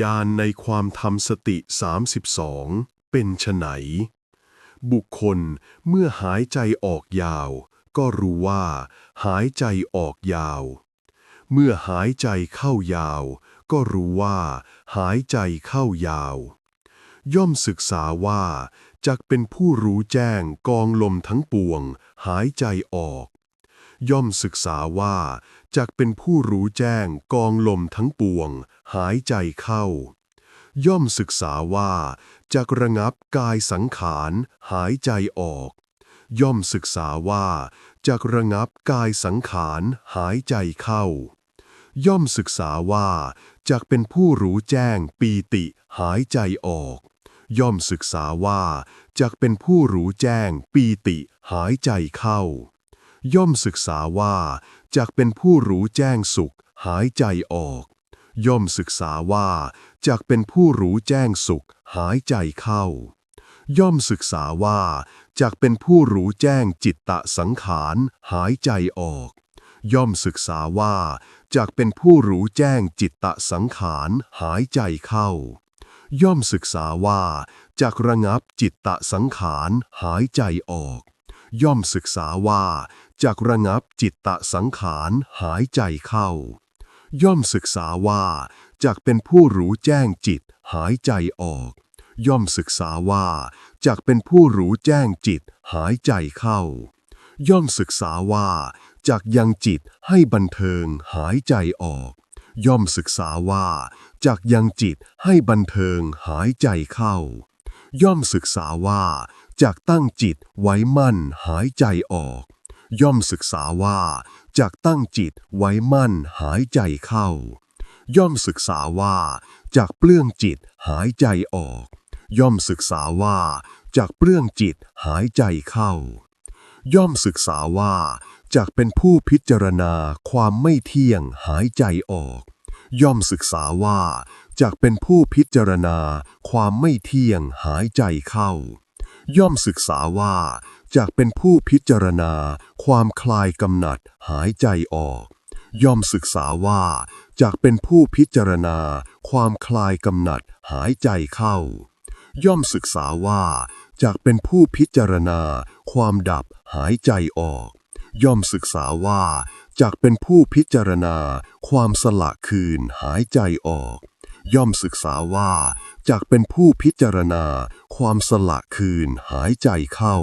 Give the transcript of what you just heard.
ญาณในความทำสติ 32 เป็นไฉนบุคคลเมื่อหายใจออกยาว ก็รู้ว่า หายใจออกยาว เมื่อหายใจเข้ายาว ก็รู้ว่า หายใจเข้ายาว ย่อมศึกษาว่าจักเป็นผู้รู้แจ้งกองลมทั้งปวง หายใจออก ย่อมศึกษาว่าจักเป็นผู้รู้แจ้งกองลมทั้งปวง หายใจเข้า ย่อมศึกษาว่าจักระงับกายสังขาร หายใจออก ย่อมศึกษาว่าจักระงับกายสังขาร หายใจเข้า ย่อมศึกษาว่าจักเป็นผู้รู้แจ้งปีติ หายใจออกย่อมศึกษาว่าจักเป็นผู้รู้แจ้งปีติหายใจเข้า ย่อมศึกษาว่าจักเป็นผู้รู้แจ้งสุข หายใจออก ย่อมศึกษาว่าจักเป็นผู้รู้แจ้งสุข หายใจเข้า ย่อมศึกษาว่าจักเป็นผู้รู้แจ้งจิตตะสังขาร หายใจออก ย่อมศึกษาว่าจักเป็นผู้รู้แจ้งจิตตะสังขาร หายใจเข้า ย่อมศึกษาว่าจักระงับจิตตะสังขาร หายใจออกย่อมศึกษาว่า จักระงับจิตตะสังขารหายใจเข้า ย่อมศึกษาว่าจักเป็นผู้รู้แจ้งจิตหายใจออก ย่อมศึกษาว่าจักเป็นผู้รู้แจ้งจิตหายใจเข้า ย่อมศึกษาว่าจักยังจิตให้บันเทิงหายใจออก ย่อมศึกษาว่าจักยังจิตให้บันเทิงหายใจเข้า ย่อมศึกษาว่าจักตั้งจิตไว้มั่นหายใจออก ย่อมศึกษาว่าจักตั้งจิตไว้มั่นหายใจเข้า ย่อมศึกษาว่าจักเปลื้องจิตหายใจออก ย่อมศึกษาว่าจักเปลื้องจิตหายใจเข้า ย่อมศึกษาว่าจักเป็นผู้พิจารณาความไม่เที่ยงหายใจออก ย่อมศึกษาว่าจักเป็นผู้พิจารณาความไม่เที่ยงหายใจเข้า ย่อมศึกษาว่า จักเป็นผู้พิจารณา ความคลายกำหนัดหายใจออก ย่อมศึกษาว่าจักเป็นผู้พิจารณา ความคลายกำหนัดหายใจเข้า ย่อมศึกษาว่า จากเป็นผู้พิจารณา ความดับหายใจออก ย่อมศึกษาว่า จากเป็นผู้พิจารณา ความสละคืนหายใจออกย่อมศึกษาว่าจากเป็นผู้พิจารณา ความสละคืนหายใจเข้า